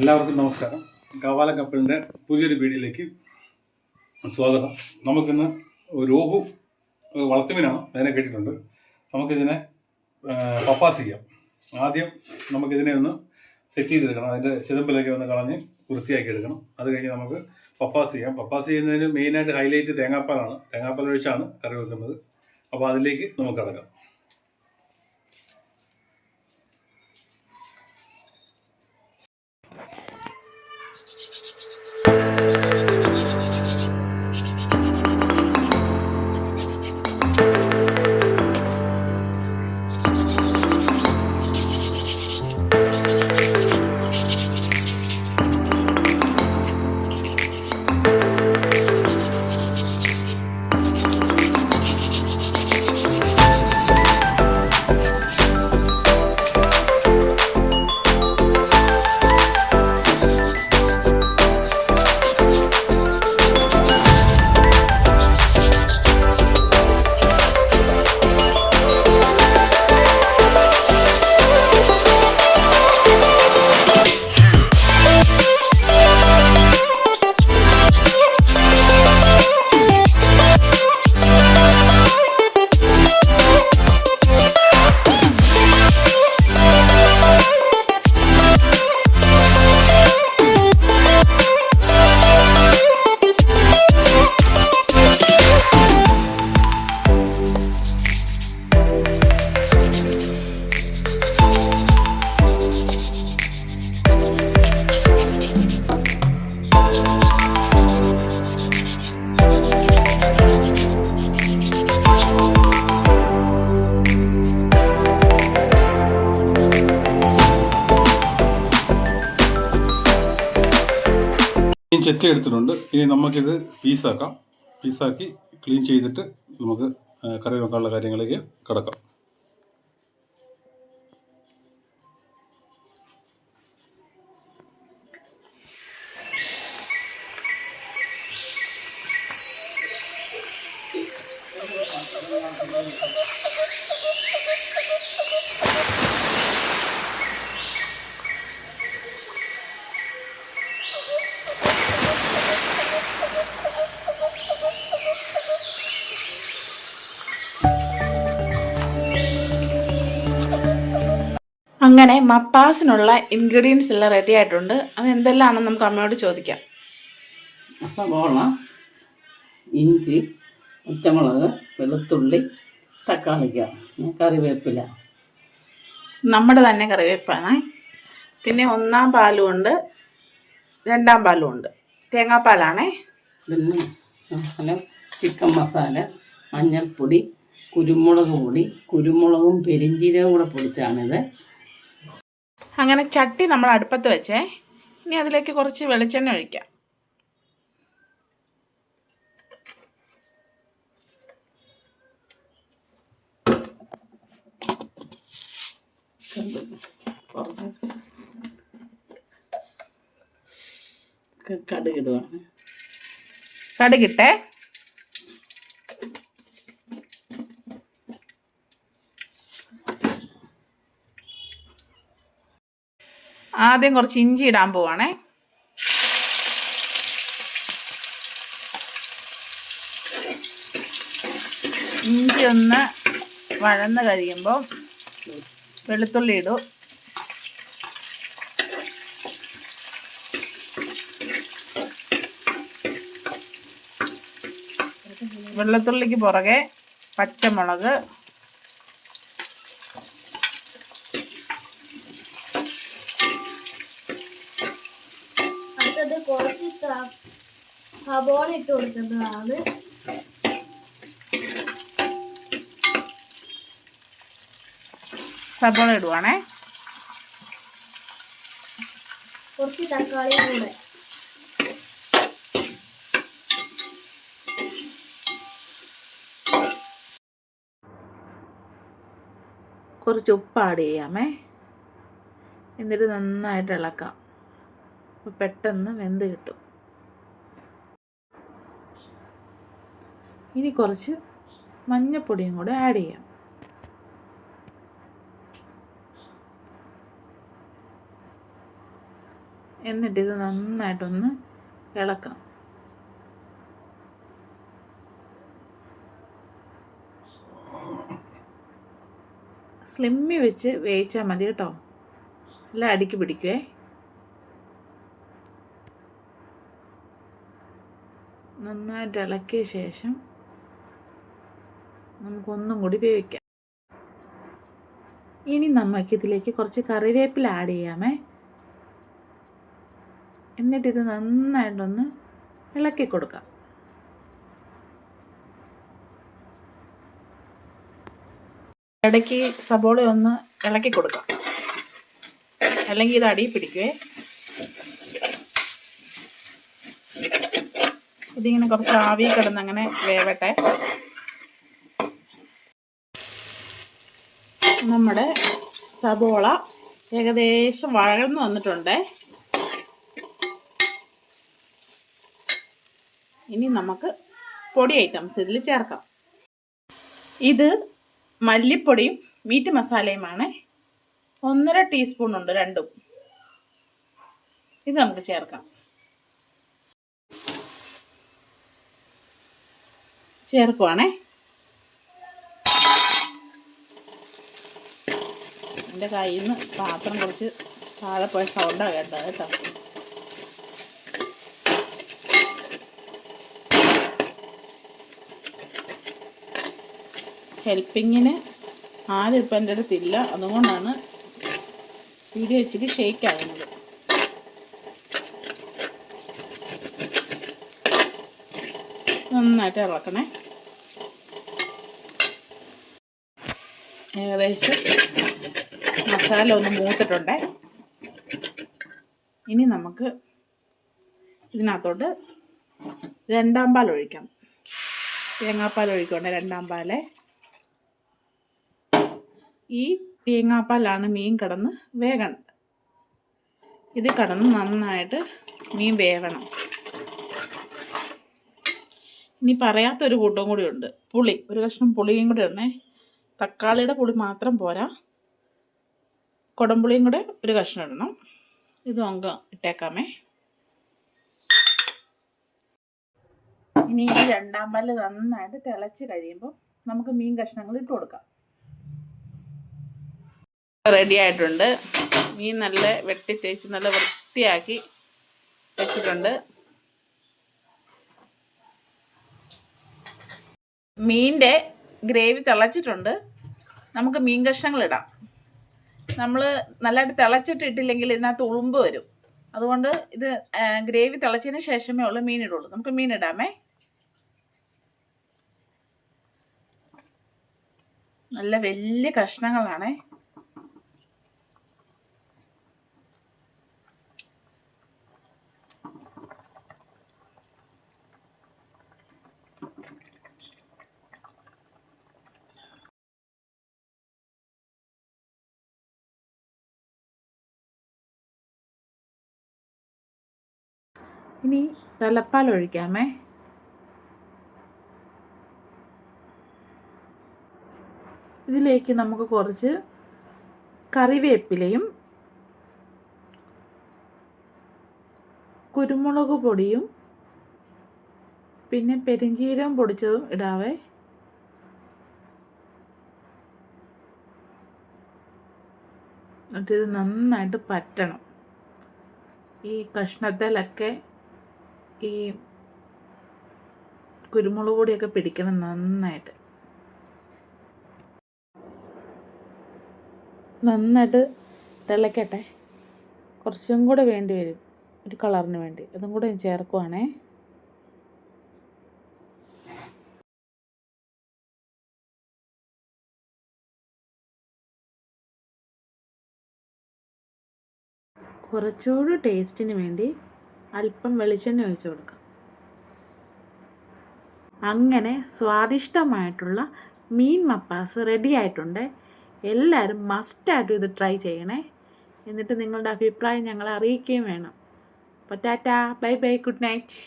എല്ലാവർക്കും നമസ്കാരം. കവാല കപ്പലിന്റെ പുതിയൊരു വീഡിയോയിലേക്ക് സ്വാഗതം. നമുക്കിന്ന് രോഹു വളർത്തുമീനാണ് അതിനെ കേട്ടിട്ടുണ്ട്. നമുക്കിതിനെ പപ്പാസ് ചെയ്യാം. ആദ്യം നമുക്കിതിനെ ഒന്ന് സെറ്റ് ചെയ്തെടുക്കണം. അതിന്റെ ചിതമ്പിലൊക്കെ ഒന്ന് കളഞ്ഞ് വൃത്തിയാക്കി എടുക്കണം. അത് കഴിഞ്ഞ് നമുക്ക് പപ്പാസ് ചെയ്യാം. പപ്പാസ് ചെയ്യുന്നതിന് മെയിനായിട്ട് ഹൈലൈറ്റ് തേങ്ങാപ്പാലാണ്. തേങ്ങാപ്പാൽ ഒഴിച്ചാണ് കറി വെക്കുന്നത്. അപ്പോൾ അതിലേക്ക് നമുക്ക് കടക്കാം. ക്ലീൻ ചെത്തി എടുത്തിട്ടുണ്ട്. ഇനി നമുക്കിത് പീസാക്കാം പീസാക്കി ക്ലീൻ ചെയ്തിട്ട് നമുക്ക് കറി വെക്കാനുള്ള കാര്യങ്ങളിലേക്ക് കിടക്കാം. അങ്ങനെ മപ്പാസിനുള്ള ഇൻഗ്രീഡിയൻസ് എല്ലാം റെഡി ആയിട്ടുണ്ട്. അത് എന്തെല്ലാമാണെന്ന് നമുക്ക് അമ്മയോട് ചോദിക്കാം. സവോള ഇഞ്ചി പച്ചമുളക് വെളുത്തുള്ളി തക്കാളിക്ക കറിവേപ്പില. നമ്മുടെ തന്നെ കറിവേപ്പാണ്. പിന്നെ ഒന്നാം പാലും ഉണ്ട് രണ്ടാം പാലും ഉണ്ട് തേങ്ങാപ്പാലാണേ പിന്നെ ചിക്കൻ മസാല മഞ്ഞൾപ്പൊടി കുരുമുളക് പൊടി കുരുമുളകും പെരിഞ്ചീരകവും കൂടെ പൊടിച്ചാണിത്. അങ്ങനെ ചട്ടി നമ്മൾ അടുപ്പത്ത് വെച്ചേ. ഇനി അതിലേക്ക് കുറച്ച് വെളിച്ചെണ്ണ ഒഴിക്കാം. കടുകിടുവാണ് കടുകിട്ടെ ആദ്യം കുറച്ച് ഇഞ്ചി ഇടാൻ പോവാണേ. ഇഞ്ചി ഒന്ന് വഴന്ന് കഴിയുമ്പോൾ വെളുത്തുള്ളി ഇടൂ. വെളുത്തുള്ളിക്ക് പുറകെ പച്ചമുളക് സബോള ഇട്ട് കൊടുക്കുന്നതാണ്. സബോള ഇടുവാണേ. കുറച്ച് തക്കാളി കൂടെ. കുറച്ച് ഉപ്പ് ആഡ് ചെയ്യാമേ. എന്നിട്ട് നന്നായിട്ട് ഇളക്കാം. അപ്പോൾ പെട്ടെന്ന് വെന്ത് കിട്ടും. ഇനി കുറച്ച് മഞ്ഞപ്പൊടിയും കൂടെ ആഡ് ചെയ്യാം. എന്നിട്ട് ഇത് നന്നായിട്ടൊന്ന് ഇളക്കാം. സ്ലിമ്മി വെച്ച് വേവിച്ചാൽ മതി കേട്ടോ. എല്ലാം അടുക്കി പിടിക്കുവേ. നന്നായിട്ട് ഇളക്കിയ ശേഷം നമുക്കൊന്നും കൂടി വേവിക്കാം ഇനി നമുക്ക് ഇതിലേക്ക് കുറച്ച് കറിവേപ്പില ആഡ് ചെയ്യാമേ. എന്നിട്ടിത് നന്നായിട്ടൊന്ന് ഇളക്കി കൊടുക്കാം. ഇടയ്ക്ക് സബോള ഒന്ന് ഇളക്കി കൊടുക്കാം. അല്ലെങ്കിൽ ഇത് അടിയിൽ പിടിക്കുവേ. ഇതിങ്ങനെ കുറച്ച് ആവി കിടന്ന് അങ്ങനെ വേവട്ടെ. നമ്മുടെ സബോള ഏകദേശം വഴന്ന് വന്നിട്ടുണ്ട്. ഇനി നമുക്ക് പൊടി ഐറ്റംസ് ഇതിൽ ചേർക്കാം. ഇത് മല്ലിപ്പൊടിയും മീറ്റ് മസാലയുമാണ്. ഒന്നര ടീസ്പൂൺ ഉണ്ട് രണ്ടും. ഇത് നമുക്ക് ചേർക്കാം. ചേർക്കുവാണേ. എന്റെ കയ്യിൽ നിന്ന് പാത്രം കുറച്ച് താഴെ പോയ സൗണ്ടാണ് കേട്ടത് കേട്ടോ ഹെൽപ്പിങ്ങിന് ആരും ഇപ്പം എന്റെ അടുത്തില്ല അതുകൊണ്ടാണ് വീഡിയോ ഇച്ചിരി ഷേക്ക് ആകുന്നത് നന്നായിട്ട് ഇളക്കണേ. ഏകദേശം മസാല ഒന്ന് മൂത്തിട്ടുണ്ട്. ഇനി നമുക്ക് ഇതിനകത്തോട്ട് രണ്ടാം പാൽ ഒഴിക്കാം. തേങ്ങാപ്പാൽ ഒഴിക്കണ്ട രണ്ടാം പാൽ. ഈ തേങ്ങാപ്പാലാണ് മീൻ കിടന്ന് വേകണം ഇത് കിടന്ന് നന്നായിട്ട് മീൻ വേവണം. ഇനി പറയാത്തൊരു കൂട്ടം കൂടി ഉണ്ട്. പുളി. ഒരു കഷ്ണം പുളിയും കൂടി ഇടണേ. തക്കാളിയുടെ പുളി മാത്രം പോരാ. കുടംപുളിയും കൂടെ ഒരു കഷ്ണം ഇടണം. ഇതും അങ്ങ് ഇട്ടേക്കാമേ. ഇനി ഈ രണ്ടാം പല്ല് നന്നായിട്ട് തിളച്ച് കഴിയുമ്പോൾ നമുക്ക് മീൻ കഷ്ണങ്ങൾ ഇട്ട് കൊടുക്കാം. റെഡി ആയിട്ടുണ്ട്. മീൻ നല്ല വെട്ടി തേച്ച് നല്ല വൃത്തിയാക്കി വെച്ചിട്ടുണ്ട്. മീന്റെ ഗ്രേവി തിളച്ചിട്ടുണ്ട്. നമുക്ക് മീൻ കഷ്ണങ്ങൾ ഇടാം. നമ്മൾ നല്ലതായിട്ട് തിളച്ചിട്ട് ഇട്ടില്ലെങ്കിൽ ഇതിനകത്ത് ഉളുമ്പ് വരും. അതുകൊണ്ട് ഇത് ഗ്രേവി തിളച്ചതിന് ശേഷമേ ഉള്ളൂ മീൻ ഇടുള്ളൂ നമുക്ക് മീൻ ഇടാമേ നല്ല വലിയ കഷ്ണങ്ങളാണേ. ഇനി തലപ്പാൽ ഒഴിക്കാമേ. ഇതിലേക്ക് നമുക്ക് കുറച്ച് കറിവേപ്പിലയും കുരുമുളക് പൊടിയും പിന്നെ പെരിഞ്ചീരകം പൊടിച്ചതും ഇടാവേ. എന്നിട്ട് ഇത് നന്നായിട്ട് പറ്റണം. ഈ കഷ്ണത്തിലൊക്കെ ഈ കുരുമുളക് പൊടിയൊക്കെ പിടിക്കണം നന്നായിട്ട്. നന്നായിട്ട് തിളക്കട്ടെ. കുറച്ചും കൂടെ വേണ്ടി വരും. ഒരു കളറിന് വേണ്ടി. അതും കൂടെ ഞാൻ ചേർക്കുവാണേ. കുറച്ചുകൂടി ടേസ്റ്റിന് വേണ്ടി അല്പം വെളിച്ചെണ്ണ ഒഴിച്ചു കൊടുക്കാം. അങ്ങനെ സ്വാദിഷ്ടമായിട്ടുള്ള മീൻ മപ്പാസ് റെഡി ആയിട്ടുണ്ട്. എല്ലാവരും മസ്റ്റായിട്ടും ഇത് ട്രൈ ചെയ്യണേ. എന്നിട്ട് നിങ്ങളുടെ അഭിപ്രായം ഞങ്ങളെ അറിയിക്കുകയും വേണം. അപ്പോൾ tata bye bye good night